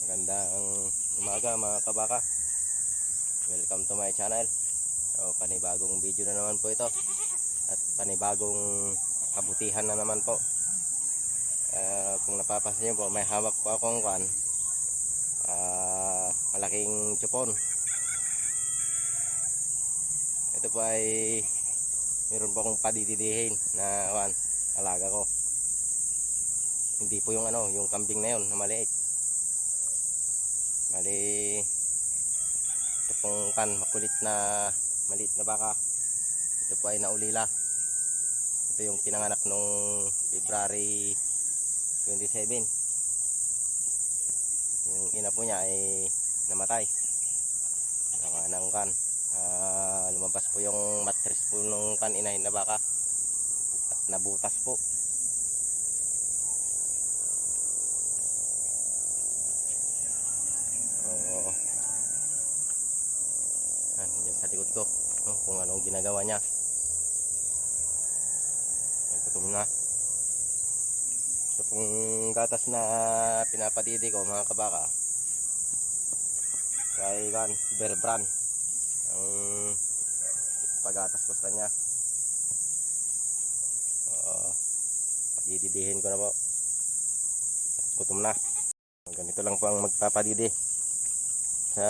Magandang umaga mga kabaka. Welcome to my channel. So, panibagong video na naman po ito. At panibagong kabutihan na naman po. Ah, kung napapansin nyo po, may hawak po akong kwan. Ah, malaking chupon. Ito po ay meron po akong padididihin na kwan, alaga ko. Hindi po yung ano, yung kambing na yun na maliit. Bali, ito pong kan, makulit na maliit na baka. Ito po ay naulila. Ito yung pinanganak nung February 27. Yung ina po niya ay namatay. Nawa ng kan. Ah, lumabas po yung mattress po nung kan inahin na baka. At nabutas po. Sa likod ko. No, kung anong ginagawa niya. Yan, gutom na. Ito pong gatas na pinapadidi ko mga kabaka. Kay kan, Bear. Ang pagatas ko sa kanya. Oo. Padididihin ko na po. Gutom na. Ganito lang po ang magpapadidi sa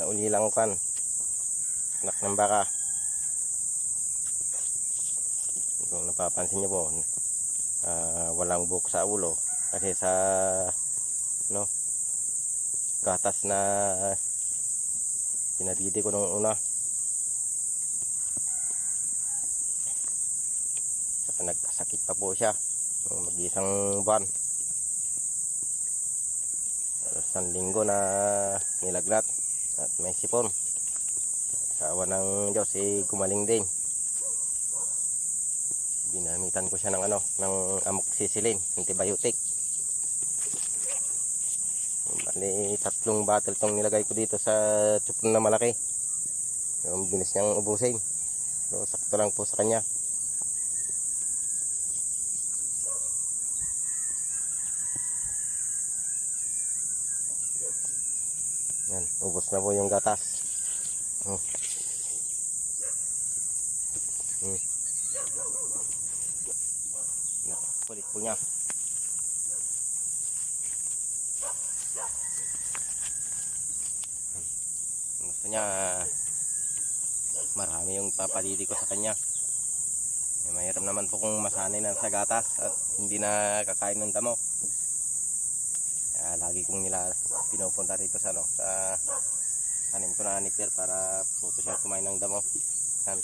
naulilang kan anak ng baka. Kung napapansin niyo po ah, walang buhok sa ulo. Kasi sa no gatas na pinadidi ko nung una. Saka nagkasakit pa po siya mag-isang buwan. Isang linggo na nilagnat at may sipon sa awa ng Diyos eh gumaling din. Ginamitan ko siya ng ano ng amoxicillin antibiotic. Bali tatlong bottle tong nilagay ko dito sa tsupon na malaki. Yung bilis niyang ubusin. So sakto lang po sa kanya. Yan, ubos na po yung gatas. Oh. Hmm. Napakakulit po niya. Hmm. Gusto niya marami yung papalili ko sa kanya. Eh, mahirap naman po kung masanay na sa gatas at hindi na kakain ng damo. Kaya lagi kong nila pinupunta rito sa ano, sa tanim ko na nickel para puto siya kumain ng damo. Yan.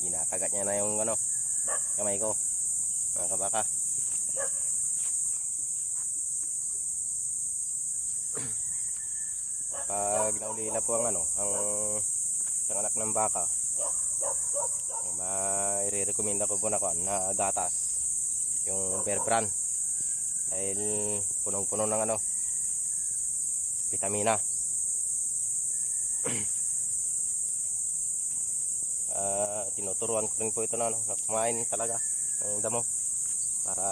Ginakagat niya na yung ano, kamay ko. Mga kabaka. Pag naulila po ang ano, ang isang anak ng baka, ang mai-recommend ko po na kuan na gatas. Yung bear brand dahil punong-puno ng ano vitamina Ah, tinuturuan ko rin po ito na, ano, na kumain talaga ng damo para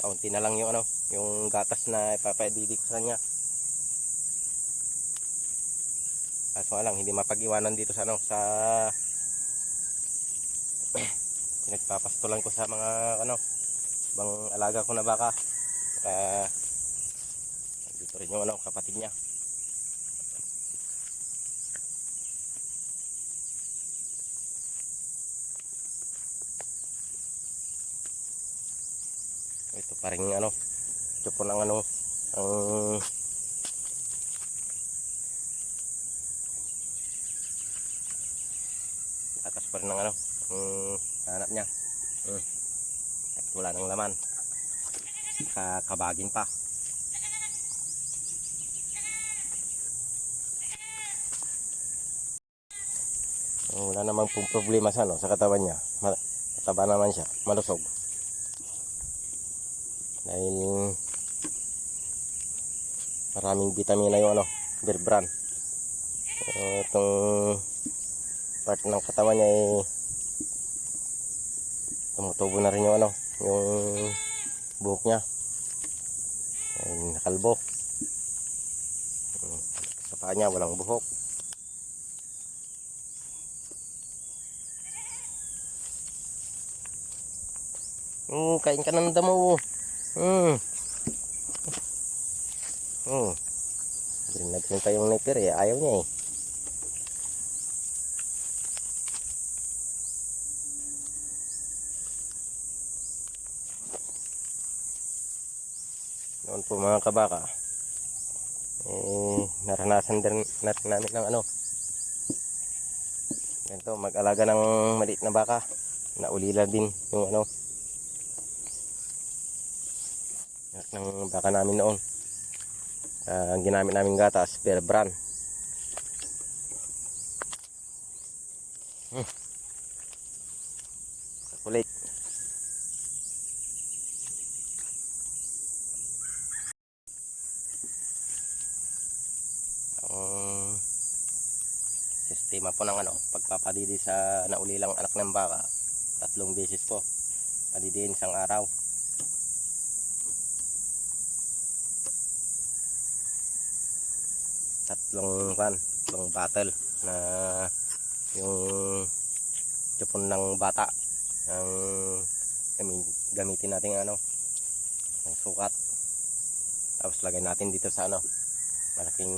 kaunti na lang yung ano yung gatas na ipapadidi ko sa kanya. Kaso nga lang hindi mapag-iwanan dito sa ano sa nagpapastulan ko sa mga ano bang alaga ko na baka. Saka dito rin yung ano kapatid niya ito pa ano ito po ng ano ang atas pa rin ng ano ang hanap niya. Hmm. At wala nang laman. Kakabagin pa. Wala namang problema sa ano sa katawan niya. Ma- mataba naman siya. Malusog dahil maraming vitamina yung ano bear brand uh, itong part ng katawan niya ay tumutubo na rin yung ano yung buhok niya. Ay, nakalbo. Hmm, Sa paa niya, walang buhok. Hmm, kain ka ng damo. Hmm. Hmm. Green na green pa yung napier eh. Ayaw niya eh. Noon po mga kabaka. Eh, naranasan din natin namin ng ano. Ganito, mag-alaga ng maliit na baka. Naulila din yung ano. Anak ng baka namin noon. Ah, ang ginamit namin gatas, bear brand. Hmm. Kulit. Ang sistema po ng ano, pagpapadidi sa naulilang anak ng baka, tatlong beses po. Padidiin isang araw. Tatlong kan, tatlong battle na yung tipon ng bata ang gami- gamitin natin ano ang sukat. Tapos lagay natin dito sa ano malaking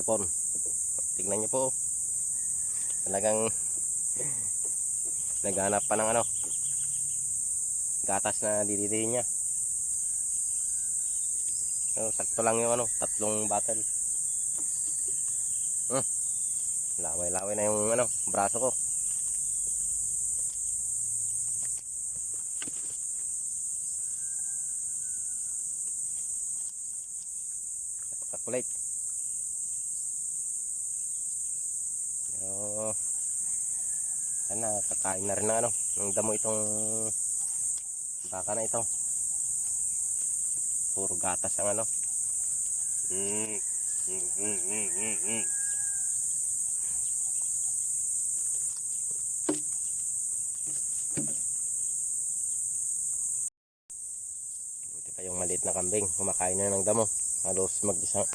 tipon tignan niyo po. Talagang naghanap pa ng ano gatas na dididihin niya So, sakto lang yung ano, tatlong battle. Hmm. Laway-laway na yung ano, braso ko. Napakakulit. Pero, sana kakain na rin ng ano, ng damo itong baka na ito puro gatas ang ano. Mm. Mm, mm, mm, mm. Buti pa yung maliit na kambing, kumakain na ng damo. Halos mag isang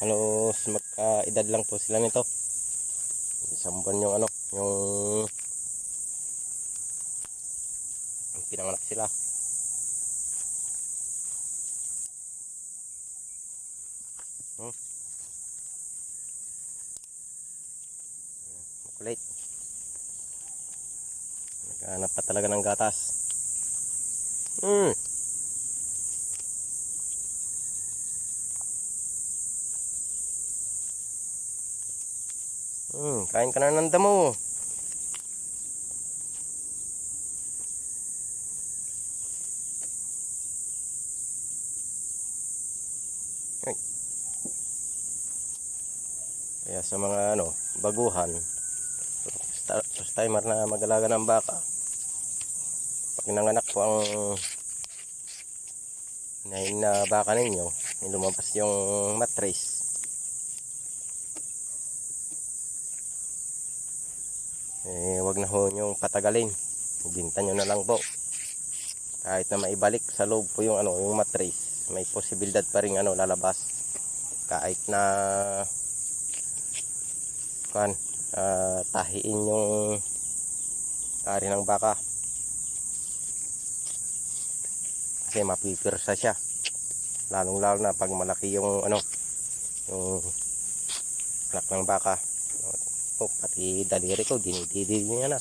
halos magkaedad lang po sila nito. Isang buwan yung ano, yung pinanganak sila. Makulit. Naghanap pa talaga ng gatas. Hmm. Hmm, kain ka na ng damo. Ay. Kaya sa mga ano, baguhan, first timer na mag-alaga ng baka. Pag nanganak po ang inahin na baka ninyo, lumabas yung matris. Eh, wag na ho yung patagalin. Ibinta nyo na lang po. Kahit na maibalik sa loob po yung ano, yung matris, may posibilidad pa rin ano lalabas. Kahit na kan ah, tahiin yung ari ng baka kasi mapipirsa siya. Lalong lalo na pag malaki yung ano yung anak ng baka. Oh, pati daliri ko dinididi niya na.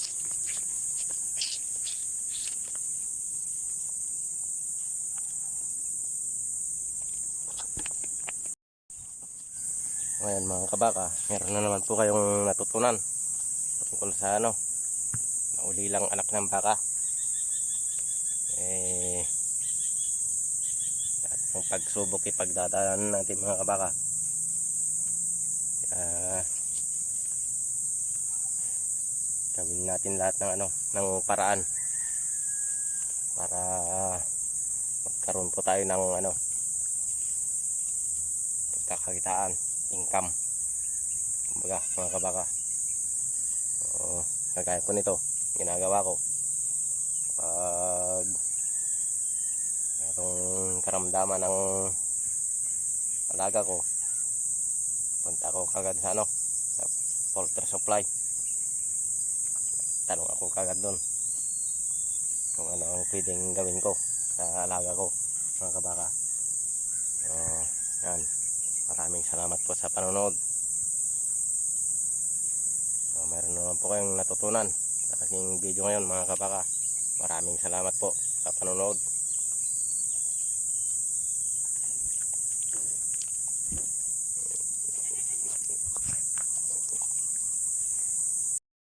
Ayan mga kabaka, meron na naman po kayong natutunan tungkol sa ano, naulilang anak ng baka. Eh, pagsubok ipagdadaanan natin mga kabaka. Kaya, gawin natin lahat ng ano, ng paraan para magkaroon po tayo ng ano, pagkakakitaan income. Kumbaga mga kabaka. So, kagaya po nito ginagawa ko. Pag karamdaman ng alaga ko, punta ako kagad sa ano, sa poultry supply. Tanong ako kagad doon kung ano ang pwedeng gawin ko sa alaga ko, mga kabaka. So, yan. Maraming salamat po sa panonood. So, meron naman po kayong natutunan sa aking video ngayon mga kabaka. Maraming salamat po sa panonood.